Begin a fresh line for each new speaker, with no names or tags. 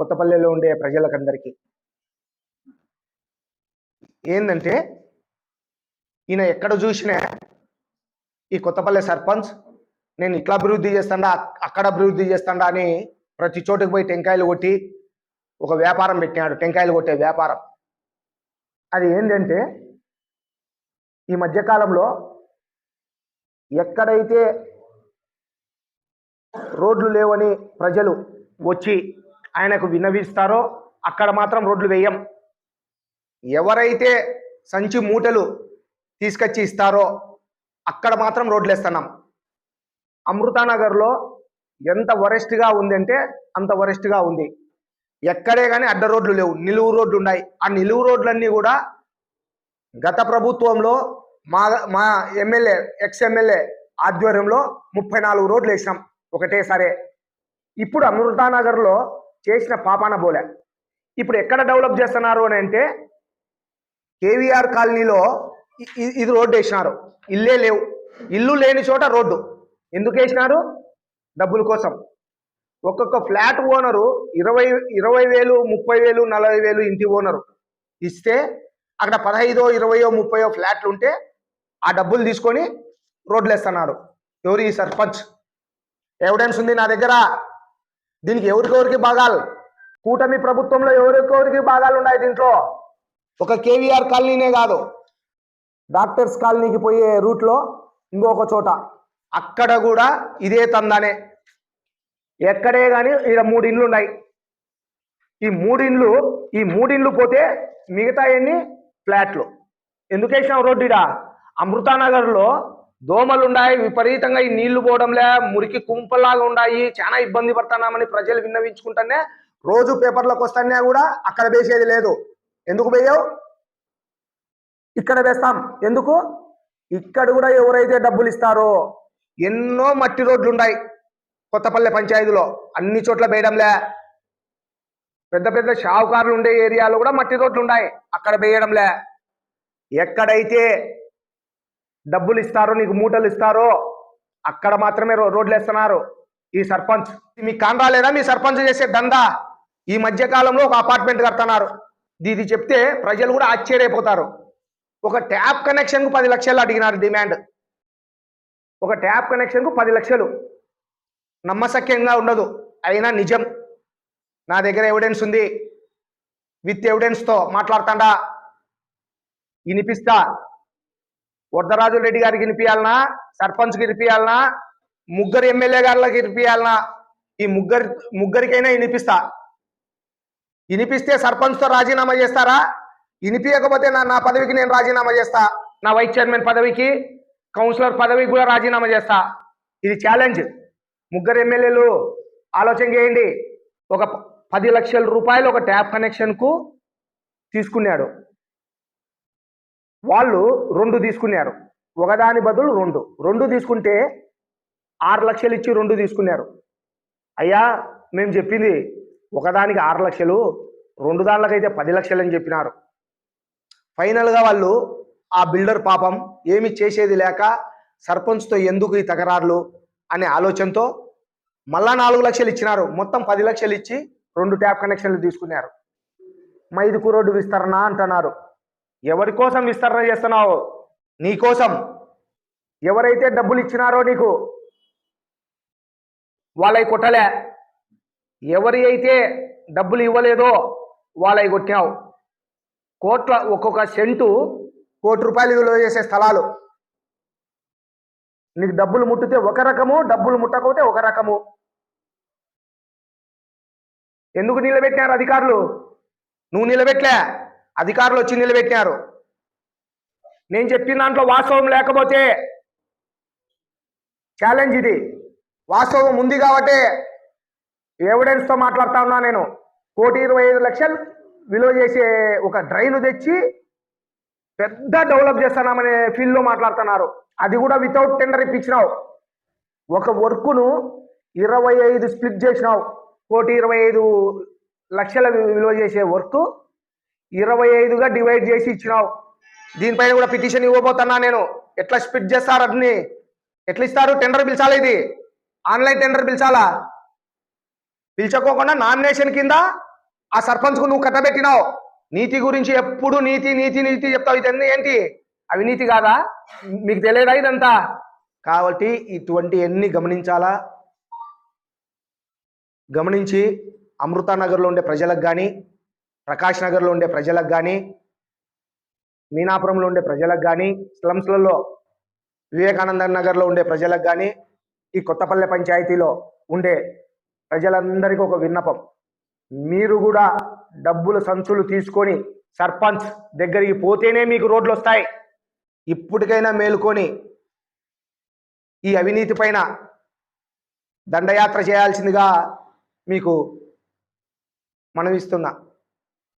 కొత్తపల్లెలో ఉండే ప్రజలకందరికీ. ఏంటంటే ఈయన ఎక్కడ చూసినా ఈ కొత్తపల్లె సర్పంచ్ నేను ఇట్లా అభివృద్ధి చేస్తాడా అక్కడ అభివృద్ధి చేస్తాడా అని ప్రతి చోటుకు పోయి టెంకాయలు కొట్టి ఒక వ్యాపారం పెట్టినాడు. టెంకాయలు కొట్టే వ్యాపారం. అది ఏంటంటే ఈ మధ్యకాలంలో ఎక్కడైతే రోడ్లు లేవని ప్రజలు వచ్చి ఆయనకు విన్నవిస్తారో అక్కడ మాత్రం రోడ్లు వేయం. ఎవరైతే సంచి మూటలు తీసుకొచ్చి ఇస్తారో అక్కడ మాత్రం రోడ్లు వేస్తున్నాం అమృతానగర్లో ఎంత వరెస్ట్గా ఉందంటే అంత వరెస్ట్గా ఉంది. ఎక్కడే కానీ అడ్డ రోడ్లు లేవు. నిలువు రోడ్లు ఉన్నాయి. ఆ నిలువు రోడ్లన్నీ కూడా గత ప్రభుత్వంలో మా మా ఎమ్మెల్యే ఎక్స్ ఎమ్మెల్యే ఆధ్వర్యంలో ముప్పై నాలుగు రోడ్లు వేసినాం ఒకటేసారి. ఇప్పుడు అమృతానగర్లో చేసిన పాపాన బోలే. ఇప్పుడు ఎక్కడ డెవలప్ చేస్తున్నారు అని అంటే కేవీఆర్ కాలనీలో ఇది రోడ్డు వేసినారు. ఇల్లే లేవు. ఇల్లు లేని చోట రోడ్డు. ఎందుకు వేసినారు? డబ్బుల కోసం. ఒక్కొక్క ఫ్లాట్ ఓనరు ఇరవై ఇరవై వేలు ముప్పై వేలు నలభై వేలు ఇంటి ఓనరు ఇస్తే అక్కడ పదహైదో ఇరవయో ముప్పయో ఫ్లాట్లు ఉంటే ఆ డబ్బులు తీసుకొని రోడ్లు వేస్తున్నారు ఎవరు ఈ సర్పంచ్? ఎవిడెన్స్ ఉంది నా దగ్గర. దీనికి ఎవరికెవరికి భాగాలు? కూటమి ప్రభుత్వంలో ఎవరికెవరికి భాగాలు ఉన్నాయి దీంట్లో? ఒక కేవీఆర్ కాలనీనే కాదు. డాక్టర్స్ కాలనీకి పోయే రూట్లో ఇంకొక చోట. అక్కడ కూడా ఇదే తందానే. ఎక్కడే కానీ ఇక్కడ మూడు ఇండ్లు ఉన్నాయి. ఈ మూడిండ్లు ఈ మూడిండ్లు పోతే మిగతా ఎన్ని? ఫ్లాట్లు. ఎందుకు రోడ్డు ఇడా అమృతానగర్లో దోమలుండాయి విపరీతంగా ఈ నీళ్ళు పోవడంలే మురికి కుంపల్లాగా ఉన్నాయి చాలా ఇబ్బంది పడుతున్నామని ప్రజలు విన్నవించుకుంటానే రోజు పేపర్లకు వస్తానే కూడా అక్కడ వేసేది లేదు. ఎందుకు వేయవు? ఇక్కడ వేస్తాం. ఎందుకు? ఇక్కడ కూడా ఎవరైతే డబ్బులు ఇస్తారో. ఎన్నో మట్టి రోడ్లు ఉన్నాయి కొత్తపల్లె పంచాయతీలో. అన్ని చోట్ల వేయడంలే. పెద్ద పెద్ద షావుకారులు ఉండే ఏరియాలో కూడా మట్టి రోడ్లు ఉన్నాయి అక్కడ వేయడంలే. ఎక్కడైతే డబ్బులు ఇస్తారో నీకు మూటలు ఇస్తారో అక్కడ మాత్రమే రో- రోడ్లు వేస్తున్నారు ఈ సర్పంచ్. మీకు కాన్ రాలేదా మీ సర్పంచ్ చేసే దందా? ఈ మధ్య కాలంలో ఒక అపార్ట్మెంట్ కడుతున్నారు. ఇది చెప్తే ప్రజలు కూడా ఆశ్చర్యపోతారు. ఒక ట్యాప్ కనెక్షన్కు పది లక్షలు అడిగినారు డిమాండ్. ఒక ట్యాప్ కనెక్షన్కు పది లక్షలు. నమ్మశక్యంగా ఉండదు. అయినా నిజం. నా దగ్గర ఎవిడెన్స్ ఉంది. విత్ ఎవిడెన్స్తో మాట్లాడతాడా. వినిపిస్తా. వరదరాజు రెడ్డి గారికి వినిపించాలనా సర్పంచ్కి వినిపించాలనా ముగ్గురు ఎమ్మెల్యే గారికి వినిపించాలనా ఈ ముగ్గురి ముగ్గురికైనా వినిపిస్తా. వినిపిస్తే సర్పంచ్తో రాజీనామా చేస్తారా? వినిపించకపోతే నా నా పదవికి నేను రాజీనామా చేస్తా. నా వైస్ చైర్మన్ పదవికి కౌన్సిలర్ పదవికి కూడా రాజీనామా చేస్తా. ఇది ఛాలెంజ్. ముగ్గురు ఎమ్మెల్యేలు ఆలోచన చేయండి. ఒక పది లక్షల రూపాయలు ఒక ట్యాప్ కనెక్షన్కు తీసుకున్నాడు. వాళ్ళు రెండు తీసుకున్నారు. ఒకదాని బదులు రెండు. రెండు తీసుకుంటే ఆరు లక్షలు ఇచ్చి రెండు తీసుకున్నారు. అయ్యా మేము చెప్పింది ఒకదానికి ఆరు లక్షలు రెండు దానిలకైతే పది లక్షలు అని చెప్పినారు. ఫైనల్గా వాళ్ళు ఆ బిల్డర్ పాపం ఏమి చేసేది లేక సర్పంచ్తో ఎందుకు ఈ తకరార్లు అనే ఆలోచనతో మళ్ళా నాలుగు లక్షలు ఇచ్చినారు. మొత్తం పది లక్షలు ఇచ్చి రెండు ట్యాప్ కనెక్షన్లు తీసుకున్నారు. మైదుకు రోడ్డు విస్తరణ అంటున్నారు. ఎవరి కోసం విస్తరణ చేస్తున్నావు? నీ కోసం. ఎవరైతే డబ్బులు ఇచ్చినారో నీకు? వాళ్ళవి కొట్టలే. ఎవరి అయితే డబ్బులు ఇవ్వలేదో వాళ్ళవి కొట్టావు కోట్ల ఒక్కొక్క సెంటు కోటి రూపాయలు విలువ చేసే స్థలాలు. నీకు డబ్బులు ముట్టితే ఒక రకము డబ్బులు ముట్టకపోతే ఒక రకము. ఎందుకు నిలబెట్టినారు అధికారులు? నువ్వు నిలబెట్టలే. అధికారులు వచ్చి నిలబెట్టినారు. నేను చెప్పిన దాంట్లో వాస్తవం లేకపోతే ఛాలెంజ్ ఇది. వాస్తవం ఉంది కాబట్టి ఎవిడెన్స్తో మాట్లాడుతా ఉన్నా నేను. కోటి ఇరవై ఐదు లక్షలు విలువ చేసే ఒక డ్రైన్ తెచ్చి పెద్ద డెవలప్ చేస్తున్నామనే ఫీల్డ్లో మాట్లాడుతున్నారు. అది కూడా వితౌట్ టెండర్ ఇప్పించినావు. ఒక వర్క్ను ఇరవై ఐదు స్ప్లిట్ చేసినావు. కోటి ఇరవై ఐదు లక్షల విలువ చేసే వర్క్ ఇరవై ఐదుగా డివైడ్ చేసి ఇచ్చినావు. దీనిపైన కూడా పిటిషన్ ఇవ్వబోతున్నా నేను. ఎట్లా స్పిట్ చేస్తారు అన్ని? ఎట్లా ఇస్తారు టెండర్ పిలిచాలా ఇది? ఆన్లైన్ టెండర్ పిలిచాలా? పిలిచకోకుండా నామినేషన్ కింద ఆ సర్పంచ్కు నువ్వు కట్టబెట్టినావు నీతి గురించి ఎప్పుడు నీతి నీతి నీతి చెప్తావు. ఇది ఏంటి? అవినీతి కాదా? మీకు తెలియదా ఇదంతా? కాబట్టి ఇటువంటి ఎన్ని గమనించాలా? గమనించి అమృత నగర్లో ఉండే ప్రజలకు కానీ ప్రకాష్ నగర్లో ఉండే ప్రజలకు కానీ మీనాపురంలో ఉండే ప్రజలకు కానీ స్లమ్స్లలో వివేకానంద నగర్లో ఉండే ప్రజలకు కానీ ఈ కొత్తపల్లె పంచాయతీలో ఉండే ప్రజలందరికీ ఒక విన్నపం. మీరు కూడా డబ్బులు సంచులు తీసుకొని సర్పంచ్ దగ్గరికి పోతేనే మీకు రోడ్లు వస్తాయి. ఇప్పటికైనా మేలుకొని ఈ అవినీతి పైన దండయాత్ర చేయాల్సిందిగా మీకు మనవిస్తున్నా